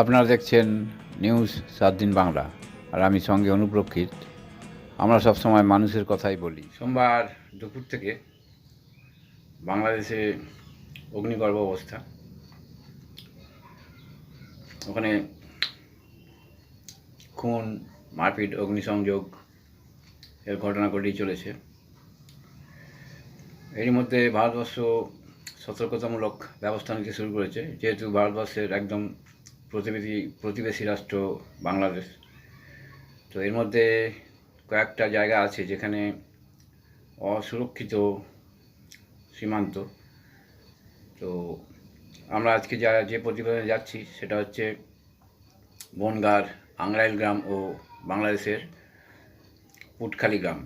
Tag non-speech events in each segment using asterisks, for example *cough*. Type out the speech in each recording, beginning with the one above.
আপনারা দেখছেন নিউজ সাত দিন বাংলা, আর আমি সঙ্গে অনুপ্রক্ষিত। আমরা সবসময় মানুষের কথাই বলি। সোমবার দুপুর থেকে বাংলাদেশে অগ্নিগর্ভ অবস্থা। ওখানে খুন, মারপিট, অগ্নিসংযোগ এর ঘটনা ঘটেই চলেছে। এরই মধ্যে ভারতবর্ষ সতর্কতামূলক ব্যবস্থা নিতে শুরু করেছে, যেহেতু ভারতবর্ষের একদম প্রতিবেশী প্রতিবেশী রাষ্ট্র বাংলাদেশ। তো এর মধ্যে কয়েকটা জায়গা আছে যেখানে অসুরক্ষিত সীমান্ত। তো আমরা আজকে যা, যে প্রতিবেদনে যাচ্ছি সেটা হচ্ছে বনগার আংরাইল গ্রাম ও বাংলাদেশের পুটখালি গ্রাম।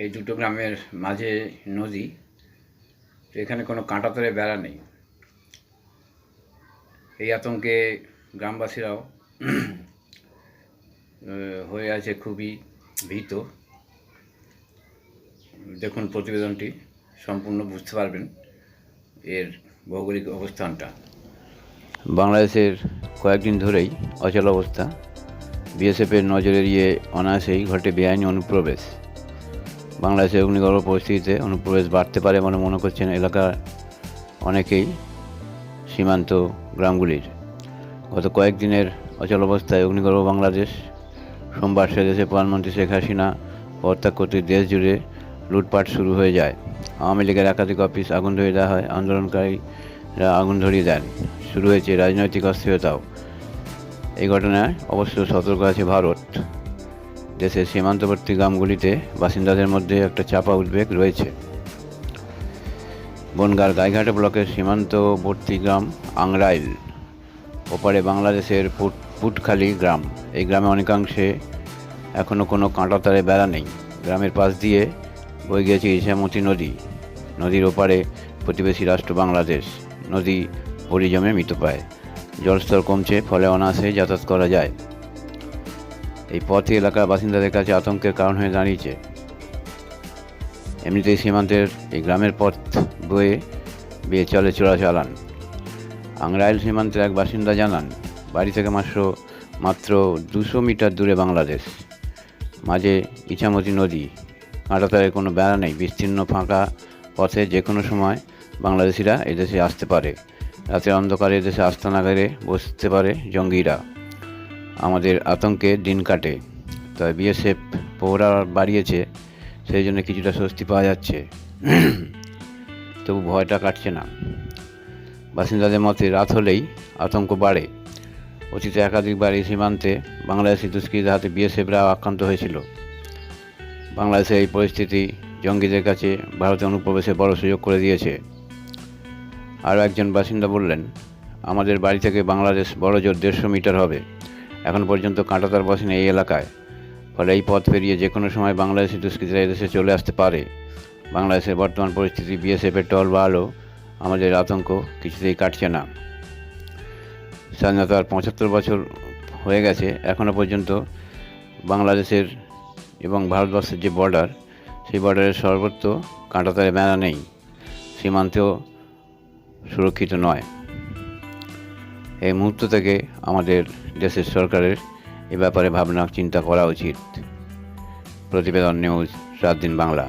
এই দুটো গ্রামের মাঝে নদী, তো এখানে কোনো কাঁটাতরে বেড়া নেই। এই আতঙ্কে গ্রামবাসীরাও *clears throat* হয়ে আছে খুবই ভীত। দেখুন প্রতিবেদনটি, সম্পূর্ণ বুঝতে পারবেন এর ভৌগোলিক অবস্থানটা। বাংলাদেশের কয়েকদিন ধরেই অচল অবস্থা। বিএসএফের নজর এড়িয়ে অনায়াসেই ঘটে বেআইনি অনুপ্রবেশ। বাংলাদেশের অগ্নিগর্ভ পরিস্থিতিতে অনুপ্রবেশ বাড়তে পারে বলে মনে করছেন এলাকার অনেকেই। সীমান্ত গ্রামগুলির। গত কয়েকদিনের অচল অবস্থায় অগ্নিগর্ভ বাংলাদেশ, সোমবার সে দেশে প্রধানমন্ত্রী শেখ হাসিনা পদত্যাগ করতে দেশ জুড়ে লুটপাট শুরু হয়ে যায়। আওয়ামী লীগের একাধিক অফিস আগুন ধরিয়ে দেওয়া হয়, আন্দোলনকারীরা আগুন ধরিয়ে দেন। শুরু হয়েছে রাজনৈতিক অস্থিরতাও। এই ঘটনায় অবশ্য সতর্ক আছে ভারত। দেশের সীমান্তবর্তী গ্রামগুলিতে বাসিন্দাদের মধ্যে একটা চাপা উদ্বেগ রয়েছে। বনগার গাইঘাটা ব্লকের সীমান্তবর্তী গ্রাম আংরাইল, ওপারে বাংলাদেশের পুট, পুটখালি গ্রাম। এই গ্রামে অনেকাংশে এখনও কোনো কাঁটাতারে বেড়া নেই। গ্রামের পাশ দিয়ে বয়ে গিয়েছে ইসামতি নদী। নদীর ওপারে প্রতিবেশী রাষ্ট্র বাংলাদেশ। নদী পরি জমে মৃত পায়। জলস্তর কমছে, ফলে অনায়াসে যাতায়াত করা যায়। এই পথে এলাকার বাসিন্দাদের কাছে আতঙ্কের কারণ হয়ে দাঁড়িয়েছে। এমনিতেই সীমান্তের এই গ্রামের পথ বয়ে বেয়ে চলে চোরাচালান। আংরাইল সীমান্তের এক বাসিন্দা জানান, বাড়ি থেকে মাত্র মাত্র দুশো মিটার দূরে বাংলাদেশ। মাঝে ইছামতি নদী, কাঁটাতারের কোনো বেড়া নেই, বিস্তীর্ণ ফাঁকা পথে যে কোনো সময় বাংলাদেশিরা এদেশে আসতে পারে। রাতের অন্ধকারে এদেশে আস্তানাগারে বসতে পারে জঙ্গিরা। আমাদের আতঙ্কে দিন কাটে তবে বিএসএফ পহরা বাড়িয়েছে সেই জন্য কিছুটা স্বস্তি পাওয়া যাচ্ছে। *clears throat* তবু ভয়টা কাটছে না। বাসিন্দাদের মতে রাত হলেই আতঙ্ক বাড়ে। অতীতে একাধিকবার এই সীমান্তে বাংলাদেশি দুষ্কৃতীদের হাতে বিএসএফরা আক্রান্ত হয়েছিল। বাংলাদেশের এই পরিস্থিতি জঙ্গিদের কাছে ভারতে অনুপ্রবেশে বড় সুযোগ করে দিয়েছে। আরও একজন বাসিন্দা বললেন, আমাদের বাড়ি থেকে বাংলাদেশ বড় জোর দেড়শো মিটার হবে। এখন পর্যন্ত কাঁটাতার বসেন এই এলাকায়। ফলে এই পথ পেরিয়ে যে কোনো সময় বাংলাদেশি দুষ্কৃতীরা এদেশে চলে আসতে পারে। বাংলাদেশের বর্তমান পরিস্থিতি বিএসএফের টল বাড়ালেও আমাদের আতঙ্ক কিছুতেই কাটছে না। স্বাধীনতার পঁচাত্তর বছর হয়ে গেছে এখনও পর্যন্ত বাংলাদেশের এবং ভারতবর্ষের যে বর্ডার সেই বর্ডারের সর্বত্র কাঁটাতারে বেড়া নেই, সীমান্তেও সুরক্ষিত নয়। এই মুহূর্ত থেকে আমাদের দেশের সরকারের এ ব্যাপারে ভাবনা চিন্তা করা উচিত। প্রতিবেদন নিউজ সাত দিন বাংলা।